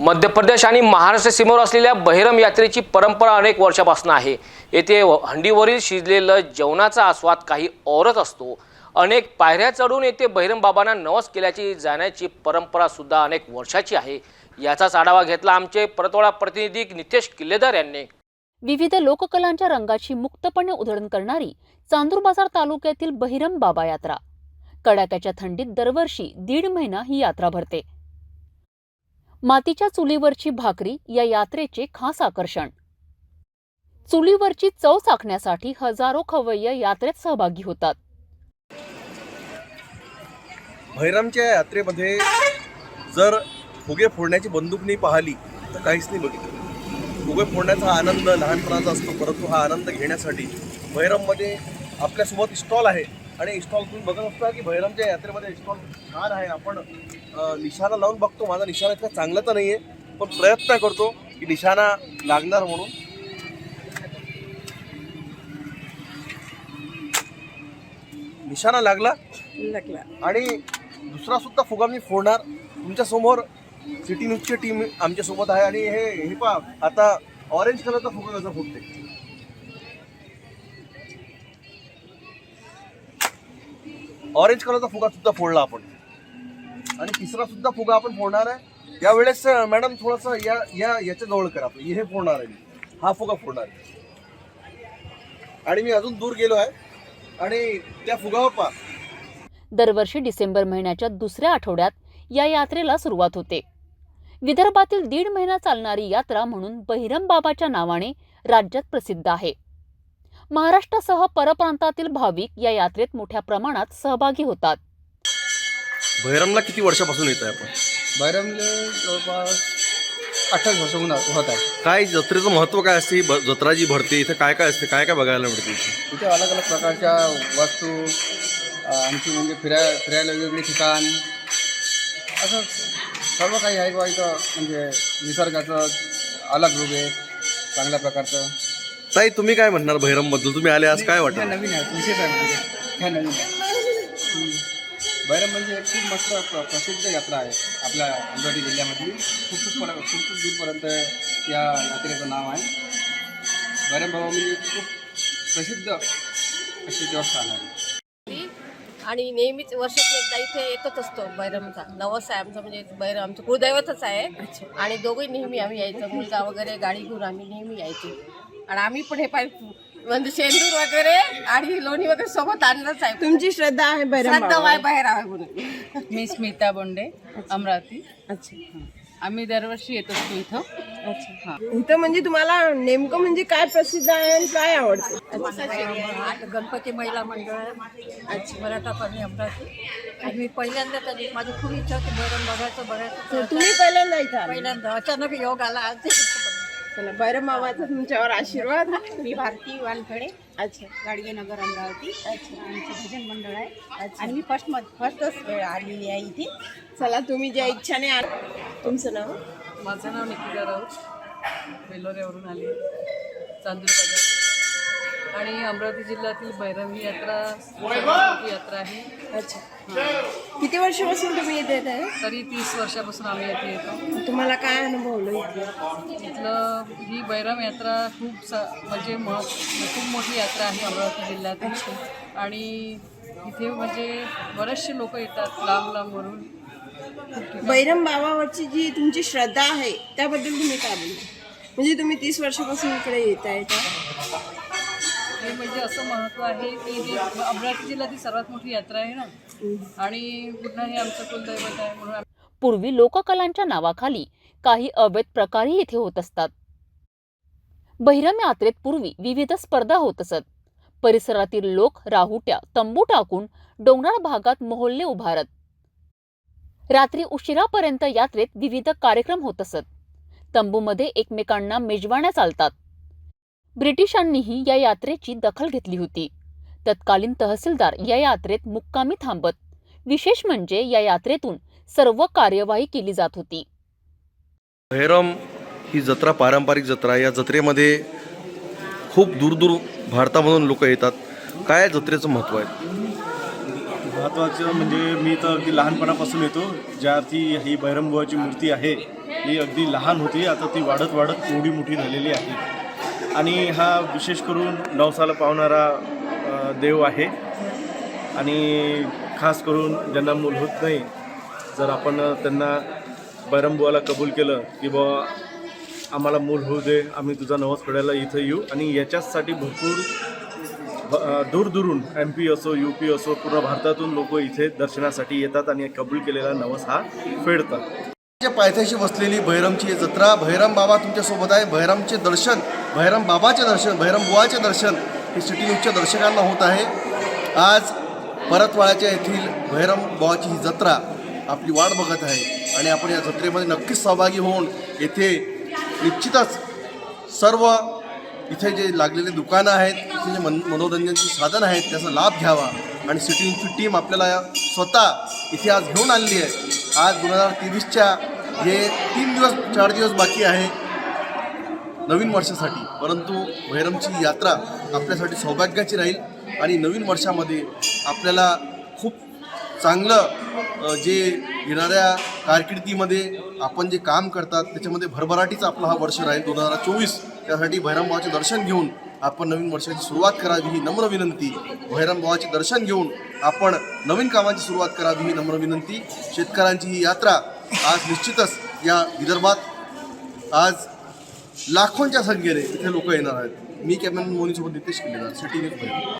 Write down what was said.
मध्य प्रदेश आणि महाराष्ट्र सीमेवर असलेल्या बहिरम यात्रेची परंपरा अनेक वर्षापासून आहे. येथे हंडीवरील शिजलेलं जेवणाचा आस्वाद काही औरच असतो. अनेक पायऱ्या चढून येथे बहिरम बाबांना नवस केल्याची जाण्याची परंपरा सुद्धा अनेक वर्षाची आहे. याचाच आढावा घेतला आमचे परतवाडा प्रतिनिधी नितेश किल्लेदार यांनी. विविध लोककलांच्या रंगाची मुक्तपणे उधळण करणारी चांदूर बाजार तालुक्यातील बहिरम बाबा यात्रा. कडाक्याच्या थंडीत दरवर्षी दीड महिना ही यात्रा भरते. मातीच्या चुलीवरची भाकरी या यात्रेचे खास आकर्षण. चुलीवरची चव चाखण्यासाठी हजारो खवय्य यात्रेत सहभागी होतात. भैरमच्या यात्रेमध्ये जर फुगे फोडण्याची बंदूक नाही पाहिली तर काहीच नाही बघितलं. फुगे फोडण्याचा आनंद लहानपणाचा असतो परंतु हा आनंद घेण्यासाठी भैरममध्ये आपल्यासोबत स्टॉल आहे. आणि स्टॉल तुम्ही बघत असता की भैरमच्या यात्रेमध्ये स्टॉल छान आहे. आपण निशाणा लावून बघतो. माझा निशाणा इतका चांगला तर नाही आहे पण प्रयत्न करतो की निशाणा लागणार म्हणून. निशाणा लागला? लागला. आणि दुसरा सुद्धा फुगा मी फोडणार. तुमच्यासमोर सिटी न्यूजची टीम आमच्यासोबत आहे. आणि हे हे पा आता ऑरेंज कलरचा फुगा कसा फुटते ऑरेंज कलरचा फुगा सुद्धा फोडला आपण. आणि तिसरा सुद्धा फुगा आपण फोडणार आहे. यावेळेस मॅडम थोडस या या याच्या जवळ करा. आपण हे फोडणार आहे मी. हा फुगा फोडणार आहे. आणि मी अजून दूर गेलो आहे. आणि त्या फुगावर पा दरवर्षी डिसेंबर महिन्याच्या दुसऱ्या आठवड्यात या यात्रेला सुरुवात होते. विदर्भातील दीड महिना चालणारी यात्रा म्हणून बहिरम बाबाच्या नावाने राज्यात प्रसिद्ध आहे. महाराष्ट्रासह परप्रांतातील भाविक या यात्रेत मोठ्या प्रमाणात सहभागी होतात. भैरमला किती वर्षापासून येत आहे आपण? बैरमले जवळपास अठ्ठावीस वर्ष होऊन होत आहे. काय जत्रेचं महत्त्व काय असते? ही ब- जत्रा जी भरते इथं काय काय असते? काय काय बघायला मिळते इथे? इथे अलग अलग प्रकारच्या वस्तू अ, आणखी म्हणजे फिराय फिरायला वेगवेगळे ठिकाण असं सर्व काही आहे. बा इथं म्हणजे निसर्गाचं अलग रूप आहे चांगल्या प्रकारचं. ताई तुम्ही काय म्हणणार भैरमबद्दल तुम्ही आले आज काय वाटत नवीन आहे विशेष आहे म्हणजे. ह्या नवीन आहे हम्म. बैरम म्हणजे एक खूप मस्त प्र प्रसिद्ध यात्रा आहे आपल्या अमरावती जिल्ह्यामधली. खूप खूप पर खूप खूप दूरपर्यंत या यात्रेचं नाव आहे. बैरम बाबा म्हणजे खूप प्रसिद्ध अशी देवस्थान आहे. आणि नेहमीच वर्षात एकदा इथे येतच असतो बैरमचा नवस आहे आमचं म्हणजे बैरम आमचं कुळदैवतच आहे. आणि दोघंही नेहमी आम्ही यायचं मुलगा वगैरे गाडी घेऊन आम्ही नेहमी यायचो. आणि आम्ही पण हे पाय म्हणजे शेंदूर वगैरे आणि लोणी वगैरे सोबत आणलंच आहे. तुमची श्रद्धा आहे श्रद्धा वाय बाहेर आहे म्हणून. मी स्मिता बोंडे अमरावती. अच्छा. आम्ही दरवर्षी येत असतो इथं. अच्छा. इथं म्हणजे तुम्हाला नेमकं म्हणजे काय प्रसिद्ध आहे आणि काय आवडते? गणपती महिला मंडळ अच्छा मराठा कॉलनी अमरावती. आणि मी पहिल्यांदा तरी माझी खूप इच्छा होती बरं बघायचं बघायचं. तुम्ही पहिल्यांदा इथं. पहिल्यांदा अचानक योग आला आज. चला बैरम बाबाचा तुमच्यावर आशीर्वाद. मी भारती वानखडे. अच्छा. गाडगे नगर अमरावती. अच्छा. आमचं भजन मंडळ आहे. आणि मी फर्स्ट फर्स्टच वेळ आलेली आहे इथे. चला तुम्ही ज्या इच्छाने आल. तुमचं नाव? माझं नाव निकिता राऊत. बेलोऱ्यावरून आली. चांदूर बाजार. आणि अमरावती जिल्ह्यातील भैरव यात्रा मोठी यात्रा आहे. अच्छा. किती वर्षापासून तुम्ही इथे येत आहे? तरी तीस वर्षापासून आम्ही येथे येतो. तुम्हाला काय अनुभवलं इथे? इथलं ही बैरम यात्रा खूप स म्हणजे मह खूप मोठी यात्रा आहे अमरावती जिल्ह्यात आणि इथे म्हणजे बरेचसे लोक येतात लांब लांबवरून बैरम बाबावरची जी तुमची श्रद्धा आहे त्याबद्दल तुम्ही काय बोलता? म्हणजे तुम्ही तीस वर्षापासून इकडे येत आहे का? हे म्हणजे असं महत्त्व आहे की हे अमरावती जिल्ह्यातील सर्वात मोठी यात्रा आहे ना? आणि पुन्हा हे आमचं कुलदैवत आहे म्हणून पूर्वी लोककलांच्या नावाखाली काही अवैध प्रकारही इथे होत असतात. बहिरम यात्रेत पूर्वी विविध स्पर्धा होत असत. परिसरातील लोक राहुट्या तंबू टाकून डोंगराळ भागात मोहल्ले उभारत. रात्री उशिरापर्यंत यात्रेत विविध कार्यक्रम होत असत. तंबूमध्ये एकमेकांना मेजवाण्या चालतात. ब्रिटिशांनीही या यात्रेची दखल घेतली होती. तत्कालीन तहसीलदार या यात्रेत मुक्कामी थांबत विशेष म्हणजे या यात्रेतून सर्व कार्यवाही केली जात होती. भैरम ही जत्रा पारंपरिक जत्रा. या जत्रेमध्ये खूप दूर दूर भारतामधून लोक येतात. काय जत्रेचं महत्त्व आहे? महत्त्वाचं म्हणजे मी तर अगदी लहानपणापासून येतो. ज्याची ही बैरमबुवाची मूर्ती आहे ही अगदी लहान होती. आता ती वाढत वाढत एवढी मोठी झालेली आहे. आणि हा विशेष करून नवसाला पावणारा देव आहे. आणि खास करून ज्यांना मूल होत नाही जर आपण त्यांना बैरंबुवाला कबूल केलं की बाबा आम्हाला मूल होऊ दे आम्ही तुझा नवस फेडायला इथं येऊ. आणि याच्याचसाठी भरपूर दूरदूरून एम पी असो यू पी असो पूर्ण भारतातून लोक इथे दर्शनासाठी येतात आणि कबूल केलेला नवस हा फेडतात. जे पायथ्याशी बसलेली भैरमची ही जत्रा भैरम बाबा तुमच्यासोबत आहे. भैरमचे दर्शन भैरम बाबाचे दर्शन भैरम बुवाचे दर्शन हे सिटी न्यूजच्या दर्शकांना होत आहे. आज परतवाड्याच्या येथील भैरम बुवाची ही जत्रा आपली वाट बघत आहे आणि आपण या जत्रेमध्ये नक्कीच सहभागी होऊन येथे निश्चितच सर्व इथे जे लागलेले दुकानं आहेत इथे जे मन मनोरंजनची साधनं आहेत त्याचा लाभ घ्यावा. आणि सिटी न्यूजची टीम आपल्याला स्वतः इथे आज घेऊन आणली आहे. आज दोन हजार तेवीसच्या हे तीन दिवस चार दिवस बाकी आहे नवीन वर्षासाठी. परंतु भैरमची यात्रा आपल्यासाठी सौभाग्याची राहील आणि नवीन वर्षामध्ये आपल्याला खूप चांगलं जे येणाऱ्या कारकिर्दीमध्ये आपण जे काम करतात त्याच्यामध्ये भरभराटीच आपला हा वर्ष राहील. दोन हजार चोवीस त्यासाठी भैरमबाबाचे दर्शन घेऊन आपण नवीन वर्षाची सुरुवात करावी ही नम्र विनंती. भैरमबाबाचे दर्शन घेऊन आपण नवीन कामाची सुरुवात करावी ही नम्र विनंती. शेतकऱ्यांची ही यात्रा आज निश्चितच या विदर्भात आज लाखोंच्या संख्येने इथे लोक येणार आहेत. मी कॅमेरामॅन मोनीसोबत नितेश केलेला सिटी न्यूज